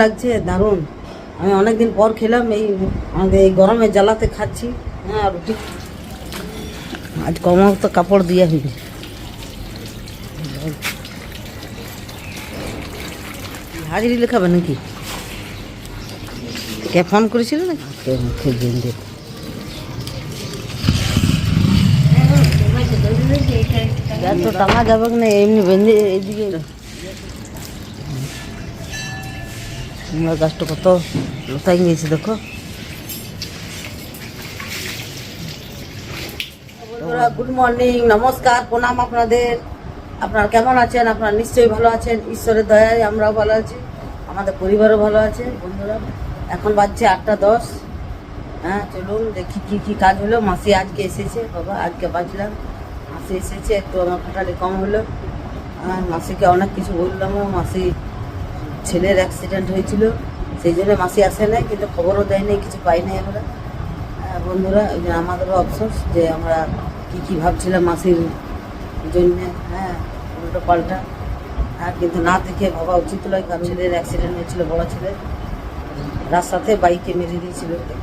লাগছে দারুণ। আমি অনেকদিন পর খেলাম এই আমাদের এই গরমে জ্বালাতে খাচ্ছি। হ্যাঁ রুটি। আজ কমাও তো কাপড় দিয়ে হইবে। হাজিরি লেখাবে নাকি? কে ফোন করেছিল নাকি? মুখে তো যাবে না এমনি বেঁধে এইদিকে কুমড়া গাছটা কত? লতাই গেছে দেখো। গুড মর্নিং নমস্কার, প্রণাম আপনাদের। আপনারা কেমন আছেন? আপনারা নিশ্চয়ই ভালো আছেন। ঈশ্বরের দয়ায় আমরাও ভালো আছি। আমাদের পরিবারও ভালো আছে, বন্ধুরা। এখন বাজছে আটটা দশ। হ্যাঁ চলুন দেখি কি কি কাজ হলো। মাসি আজকে এসেছে, বাবা, আজকে বাজলাম। মাসি এসেছে, একটু আমার খাটালি কম হলো। আর মাসিকে অনেক কিছু বললামও মাসি ছেলের অ্যাক্সিডেন্ট হয়েছিল, সেই জন্য মাসি আসে নাই, কিন্তু খবরও দেয় নাই, কিছু পাই নাই আমরা। বন্ধুরা ওই জন্য আমাদেরও আফসোস যে আমরা কি কি ভাবছিলাম মাসির জন্যে হ্যাঁ উল্টো পাল্টা। আর কিন্তু না দেখে ভাবা উচিত নয়, কারণ ছেলের অ্যাক্সিডেন্ট হয়েছিল, বড় ছেলে রাস্তাতে বাইকে মেরে দিয়েছিল। ওকে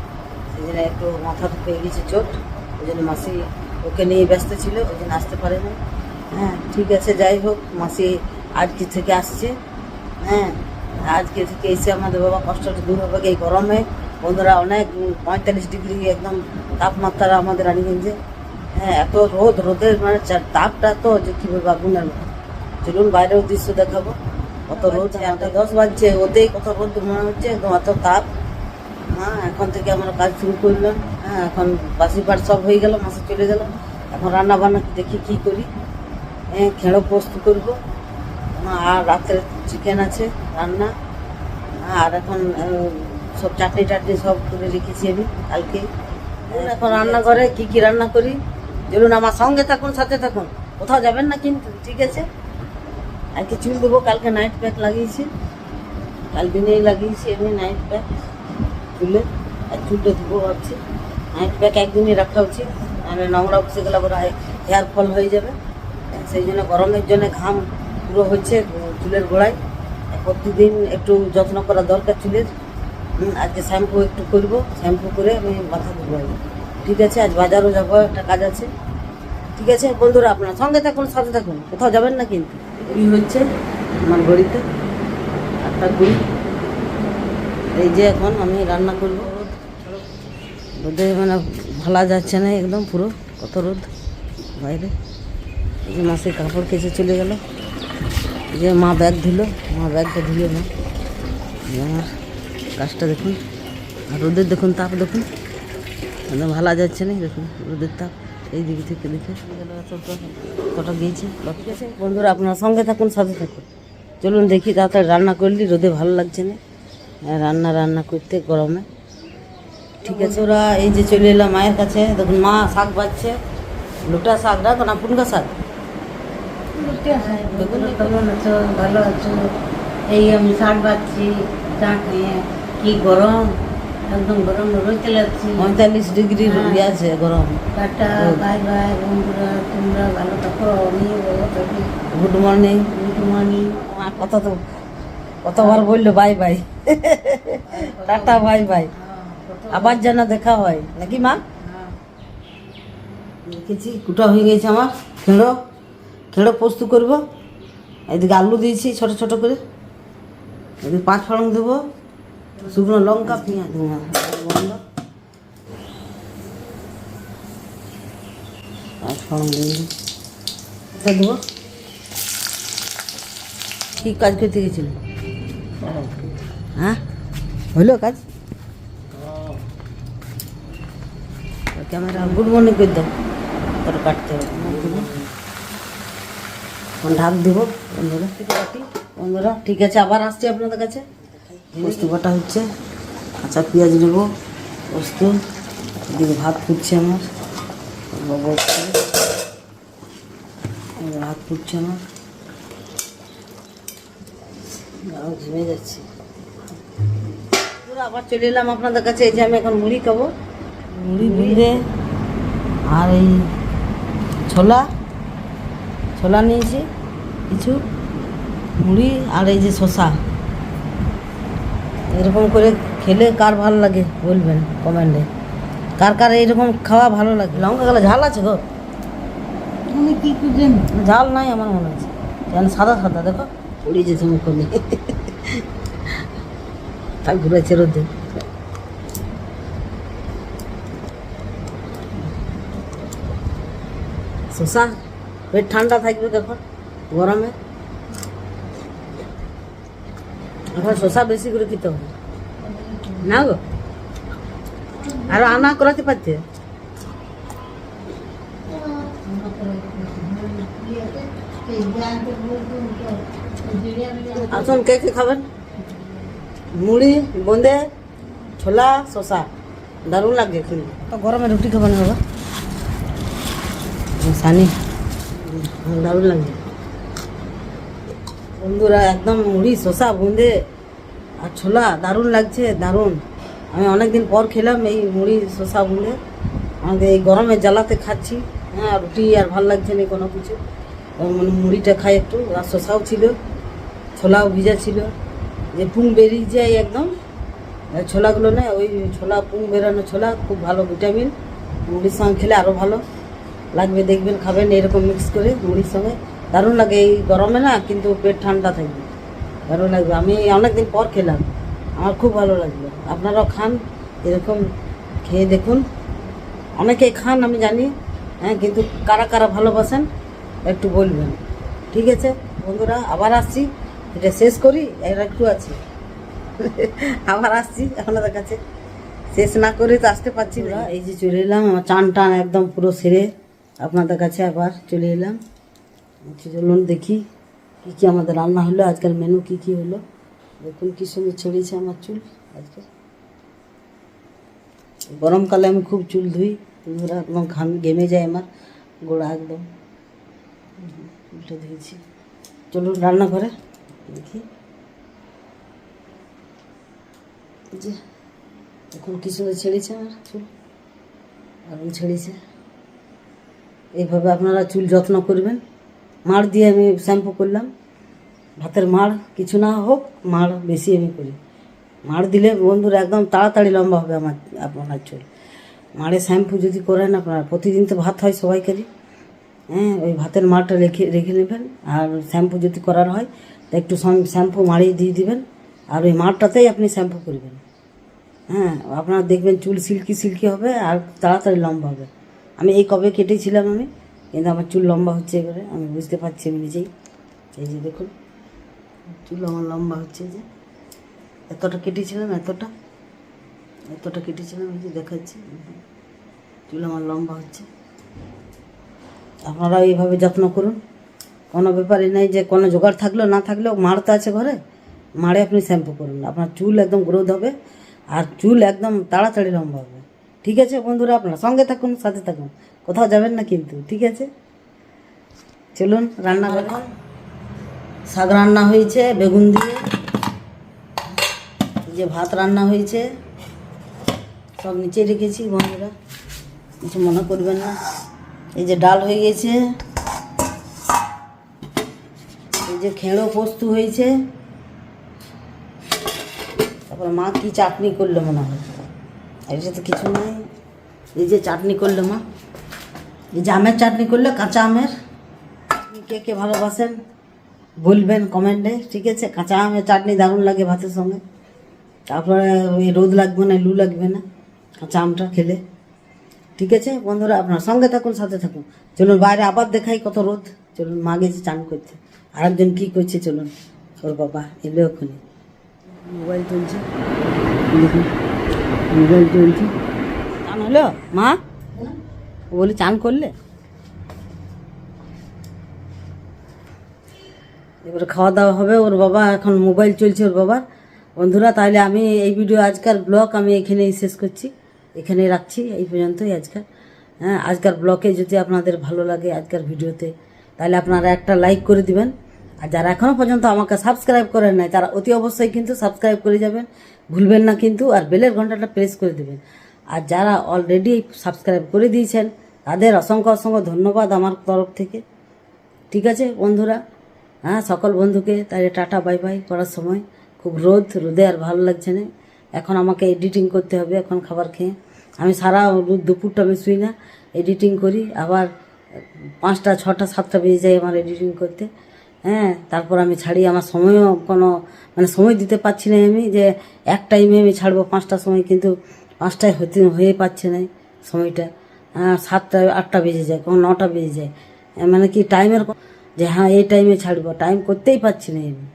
সেই জন্য একটু মাথা পেয়ে গেছে, চোট। ওই জন্য মাসি ওকে নিয়ে ব্যস্ত ছিল, ওই জন্য আসতে পারে না হ্যাঁ ঠিক আছে, যাই হোক, মাসি আজকে থেকে আসছে। হ্যাঁ আজকে থেকে এসে আমাদের বাবা কষ্টটা দূর হবে এই গরমে। বন্ধুরা অনেক পঁয়তাল্লিশ ডিগ্রি একদম তাপমাত্রা আমাদের রানীগঞ্জে। হ্যাঁ এত রোদ রোদের মানে তাপটা তো যে কীভাবে আগুনের মতো। চলুন বাইরেও দৃশ্য দেখাবো। কত রোদ আটটা দশ বাজছে ওতেই কত রোদ মনে হচ্ছে একদম এত তাপ। হ্যাঁ এখন থেকে আমরা কাজ শুরু করলাম। হ্যাঁ এখন বাসি পাট সব হয়ে গেল মাসে চলে গেল। এখন রান্না বান্না দেখি কি করি। হ্যাঁ খেড়ো পোস্ত করব। আর রাত্রে চিকেন আছে রান্না। আর এখন সব চাটনি টাটনি সব করে রেখেছি আমি কালকে। হ্যাঁ, এখন রান্নাঘরে কি কি রান্না করি? চলুন আমার সঙ্গে থাকুন সাথে থাকুন। কোথাও যাবেন না কিন্তু ঠিক আছে? আজকে চুল দেবো কালকে নাইট প্যাক লাগিয়েছি। কাল দিনেই লাগিয়েছি এমনি নাইট প্যাক চুলে। আর চুলটা ধুবো ভাবছি। নাইট প্যাক একদিনই রাখা উচিত। আর নোংরা বসে গেলে আবার হেয়ার ফল হয়ে যাবে। সেই জন্য গরমের জন্য ঘাম পুরো হচ্ছে চুলের গোড়ায়। প্রতিদিন একটু যত্ন করা দরকার চুলের। আজকে শ্যাম্পু একটু করব। শ্যাম্পু করে আমি মাথা ধুবো। ঠিক আছে, আজ বাজারও যাব, একটা কাজ আছে। ঠিক আছে, বন্ধুরা, আপনার সঙ্গে থাকুন, সাথে থাকুন। কোথাও যাবেন না কিন্তু। কি হচ্ছে আমার ঘড়িতে। আটটা কুড়ি। এই যে এখন আমি রান্না করব। রোদে মানে ভালা যাচ্ছে না একদম পুরো, কত রোদ বাইরে। এই মাসে কাপড় কেচে চলে গেল। এই যে মা ব্যাগ ধুলো, মা ব্যাগটা ধুলো না। আমার গাছটা দেখুন, আর রোদের দেখুন, তাপ দেখুন। একদম ভালো যাচ্ছে না, দেখুন, রোদের তাপ। এই দিক থেকে দেখে। কটা গিয়েছে বন্ধুরা, আপনার সঙ্গে থাকুন, সাথে থাকুন। চলুন দেখি, তাড়াতাড়ি রান্না করলি রোদে ভালো লাগছে না। রান্না রান্না করতে গরমে। ঠিক আছে ওরা এই যে চলে এলাম মায়ের কাছে। দেখুন, মা শাক বাজছে লোটা শাক রাখো না, পুনকা শাক। ভালো আছো এই আমি শাক নিয়ে কি গরম একদম গরম পঁয়তাল্লিশ ডিগ্রি আছে গরম টাটা বাই বাই বন্ধুরা তোমরা ভালো থাকো আমি ভালো থাকি গুড মর্নিং গুড মর্নিং মা কত তো কতবার বলল bye bye tata bye bye আবার যেন দেখা হয় নাকি মা দেখেছি কুটা হয়ে গেছে আমার খেঁড়ো খেঁড়ো পোস্ত করব? এদিকে আলু দিয়েছি ছোট ছোট করে। এদিকে পাঁচ ফড়ং দেবো। শুকনো লঙ্কা পেঁয়াজ। হ্যাঁ, পাঁচ ফড়ং দিয়ে দেবো। কি কাজ করতে গেছিল? হ্যাঁ? হইল কাজ? ক্যামেরা গুড মর্নিং করে দাও। তোর কাটতে হবে। এখন ঢাক দিব। বন্ধুরা বন্ধুরা, ঠিক আছে, আবার আসছি আপনাদের কাছে। পোস্ত বাটা হচ্ছে কাঁচা পেঁয়াজ নেব, পোস্ত, এদিকে ভাত ফুটছে আমার। ভাত ফুটছে আমার। ঘেমে যাচ্ছে। আবার চলে এলাম আপনাদের কাছে। এই যে আমি এখন মুড়ি খাব। মুড়ি বুড়ে আর এই ছোলা। ছোলা নিয়েছি কিছু মুড়ি আর এই যে শসা। এরকম করে খেলে কার ভালো লাগে বলবেন কমেন্টে। কার কার এইরকম খাওয়া ভালো লাগে? লঙ্কা গেলে ঝাল আছে গো। তুমি কি করছেন? ঝাল নাই আমার মনে হচ্ছে। কেন সাদা সাদা দেখো। পড়ে যেতে মুখ নেই তাই ঘুরেছে রোদে। শশা পেট ঠান্ডা থাকবে কখন গরমে। এখন শশা বেশি করে খেতে হবে। না গো? আর আনা করাতে পারতে? আসুন কে কে খাবেন? মুড়ি বোঁদে ছোলা শশা দারুণ লাগে খেলে তো গরমে রুটি খাবেন বাবা সানি। দারুণ বন্ধুরা একদম মুড়ি শশা বুঁদে আর ছোলা, দারুণ লাগছে, দারুণ। আমি অনেকদিন পর খেলাম এই মুড়ি শশা বুঁদে। আমাদের এই গরমে জ্বালাতে খাচ্ছি। হ্যাঁ রুটি আর ভালো লাগছে না কোনো কিছু। মানে মুড়িটা খাই একটু। আর শশাও ছিল, ছোলাও ভিজা ছিল। যে পুং বেরিয়ে যায় একদম। ছোলাগুলো না, ওই ছোলা, পুং বেরানো ছোলা, খুব ভালো ভিটামিন। মুড়ির সঙ্গে খেলে আরও ভালো। লাগবে, দেখবেন, খাবেন, এরকম মিক্স করে মুড়ির সঙ্গে। দারুণ লাগে এই গরমে না, কিন্তু পেট ঠান্ডা থাকবে। দারুণ লাগবে। আমি অনেকদিন পর খেলাম। আমার খুব ভালো লাগল। আপনারাও খান, এরকম খেয়ে দেখুন। অনেকে খান, আমি জানি হ্যাঁ কিন্তু কারা কারা ভালোবাসেন, একটু বলবেন। ঠিক আছে? বন্ধুরা, আবার আসছি। এটা শেষ করি, এর একটু আছে। আবার আসছি আপনাদের কাছে। শেষ না করে তো আসতে পারছি না। এই যে চলে এলাম, আমার চান টান একদম পুরো সেরে। আপনাদের কাছে আবার চলে এলাম। চলুন দেখি কী কী আমাদের রান্না হলো আজকাল মেনু কী কী হলো। দেখুন কী সুন্দর ছেড়েছে আমার চুল আজকে। গরমকালে আমি খুব চুল ধুই বন্ধুরা একদম ঘাম ঘেমে যায় আমার, গোড়া একদম। উল্টে ধুয়েছি। চলুন রান্না করে দেখি যে এখন কি সুন্দর ছেড়েছে আমার চুল। দারুণ ছেড়েছে এইভাবে আপনারা চুল যত্ন করবেন। মাড় দিয়ে আমি শ্যাম্পু করলাম। ভাতের মাড় কিছু না হোক, মাড় বেশি আমি করি। মাড় দিলে বন্ধুরা একদম তাড়াতাড়ি লম্বা হবে আমার, আপনার চুল। মাড়ে শ্যাম্পু যদি করেন আপনার, প্রতিদিন তো ভাত হয় সবাইকারই হ্যাঁ ওই ভাতের মাড়টা রেখে রেখে নেবেন। আর শ্যাম্পু যদি করার হয়, তা একটু শ্যাম্পু মাড়িয়ে দিয়ে দিবেন। আর ওই মাড়টাতেই আপনি শ্যাম্পু করবেন। হ্যাঁ আপনার দেখবেন চুল সিল্কি সিল্কি হবে আর তাড়াতাড়ি লম্বা হবে। আমি এই কবে কেটেছিলাম আমি? কিন্তু আমার চুল লম্বা হচ্ছে এবারে, আমি বুঝতে পারছি আমি নিজেই। এই যে দেখুন, চুল আমার লম্বা হচ্ছে যে। এতটা কেটেছিলাম, এতটা এতটা কেটেছিলাম এই যে দেখাচ্ছি। চুল আমার লম্বা হচ্ছে। আপনারা এইভাবে যত্ন করুন। কোনো ব্যাপারই নেই যে কোনো জোগাড় থাকলেও না থাকলেও মাড় তো আছে ঘরে। মাড়ে আপনি শ্যাম্পু করুন। আপনার চুল একদম গ্রোথ হবে, আর চুল একদম তাড়াতাড়ি লম্বা হবে। ঠিক আছে বন্ধুরা, আপনারা সঙ্গে থাকুন, সাথে থাকুন। কোথাও যাবেন না কিন্তু, ঠিক আছে? চলুন, রান্না করে শাক রান্না হয়েছে, বেগুন দিয়ে। যে ভাত রান্না হয়েছে, সব নিচে রেখেছি বন্ধুরা। কিছু মনে করবেন না। এই যে ডাল হয়ে গেছে। এই যে খেঁড়ো পোস্ত হয়েছে। তারপর মা কি চাটনি করল মনে হয়? এটা তো কিছু নাই। এই যে চাটনি করল মা। এই যে আমের চাটনি করল, কাঁচা আমের। কে কে ভালোবাসেন, বলবেন কমেন্টে, ঠিক আছে? কাঁচা আমের চাটনি দারুণ লাগে ভাতের সঙ্গে। তারপরে ওই রোদ লাগবে না, লু লাগবে না, কাঁচা আমটা খেলে। ঠিক আছে? বন্ধুরা, আপনার সঙ্গে থাকুন, সাথে থাকুন। চলুন, বাইরে আবার দেখাই কত রোদ। চলুন, মা গেছে চান করতে। আরেকজন কী করছে, চলুন। ওর বাবা এলো ওখানে মোবাইল চলছে দেখুন। মোবাইল চলছে চান হলো? মা? ও বলি চান করলে? এবারে খাওয়া দাওয়া হবে ওর বাবা, এখন মোবাইল চলছে ওর বাবার। বন্ধুরা তাহলে আমি এই ভিডিও আজকাল ব্লগ আমি এখানেই শেষ করছি। এখানে রাখছি, এই পর্যন্তই আজকাল হ্যাঁ আজকাল ব্লগে যদি আপনাদের ভালো লাগে আজকের ভিডিওতে তাহলে আপনারা একটা লাইক করে দিবেন। আর যারা এখনও পর্যন্ত আমাকে সাবস্ক্রাইব করেন নাই, তারা অতি অবশ্যই কিন্তু সাবস্ক্রাইব করে যাবেন। ভুলবেন না কিন্তু, আর বেলের ঘন্টাটা প্রেস করে দেবেন। আর যারা অলরেডি সাবস্ক্রাইব করে দিয়েছেন, তাদের অসংখ্য অসংখ্য ধন্যবাদ আমার তরফ থেকে। ঠিক আছে বন্ধুরা? হ্যাঁ সকল বন্ধুকে তাহলে টাটা বাই বাই করার সময়। খুব রোদ, রোদে আর ভালো লাগছে না। এখন আমাকে এডিটিং করতে হবে, এখন খাবার খেয়ে। আমি সারা রোদ, দুপুরটা আমি শুই না এডিটিং করি। আবার পাঁচটা, ছটা, সাতটা বেজে যায় আমার এডিটিং করতে। হ্যাঁ তারপর আমি ছাড়ি, আমার সময়ও কোনো মানে সময় দিতে পারছি না আমি যে এক টাইমে আমি ছাড়বো পাঁচটার সময়, কিন্তু পাঁচটায় হতে, হয়ে পাচ্ছে না সময়টা। সাতটা, আটটা বেজে যায়, কোনো নটা বেজে যায়। মানে কি টাইমের যে হ্যাঁ এই টাইমে ছাড়বো টাইম করতেই পারছি না আমি।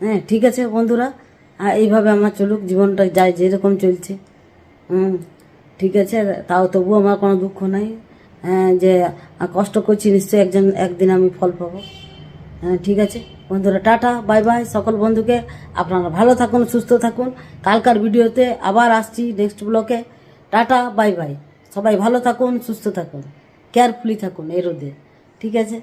হ্যাঁ ঠিক আছে বন্ধুরা, আর এইভাবে আমার চলুক, জীবনটা যায় যেরকম চলছে। হুম, ঠিক আছে, তাও তবুও আমার কোনো দুঃখ নাই। হ্যাঁ যে কষ্ট করছি, নিশ্চয়ই একজন, একদিন আমি ফল পাবো। ঠিক আছে। বন্ধুরা, টাটা, বাই বাই। সকল বন্ধুকে আপনারা ভালো থাকুন, সুস্থ থাকুন। কালকার ভিডিওতে আবার আসছি নেক্সট ব্লকে টাটা, বাই বাই। সবাই ভালো থাকুন, সুস্থ থাকুন। কেয়ারফুলি থাকুন এই রোদে। ঠিক আছে?